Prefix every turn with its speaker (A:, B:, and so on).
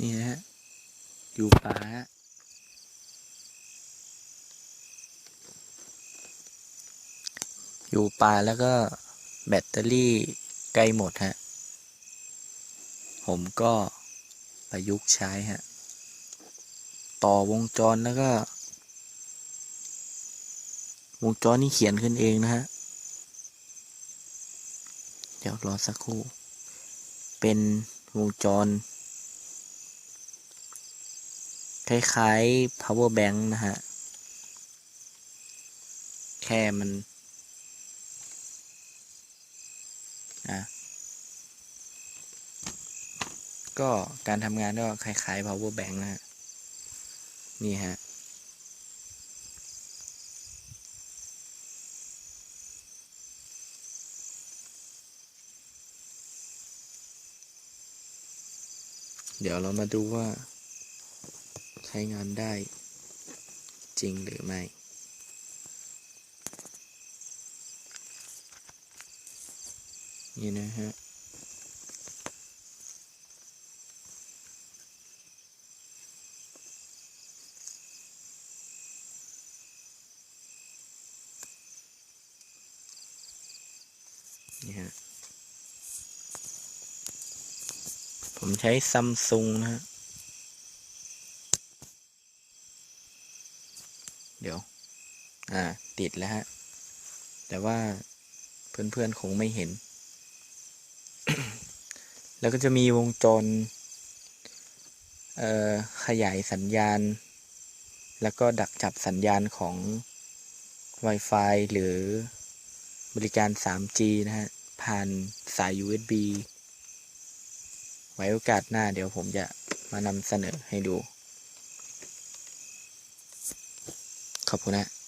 A: นี่นะฮะ อยู่ป่าฮะอยู่ป่าแล้วก็แบตเตอรี่ใกล้หมดฮะ ผมก็ประยุกต์ใช้ฮะ ต่อวงจรแล้วก็ วงจรนี่เขียนขึ้นเองนะฮะ เดี๋ยวรอสักครู่ เป็นวงจร คล้ายๆ power bank นะฮะ แค่มันอะก็การทำงานก็คล้ายๆ power bank นะฮะ นี่ฮะเดี๋ยวเรามาดูว่า ใช้งานได้จริงหรือไม่ นี่นะฮะ นี่ฮะ ผมใช้ซัมซุงนะฮะ เดี๋ยว อ่า ติดแล้วฮะ แต่ว่าเพื่อนๆคงไม่เห็น แล้วก็จะมีวงจร เอ่อ ขยายสัญญาณ แล้วก็ดักจับสัญญาณของ Wi-Fi หรือบริการ 3G นะฮะ ผ่านสาย USB ไว้โอกาสหน้าเดี๋ยวผมจะมานำเสนอให้ดู ขอบคุณนะ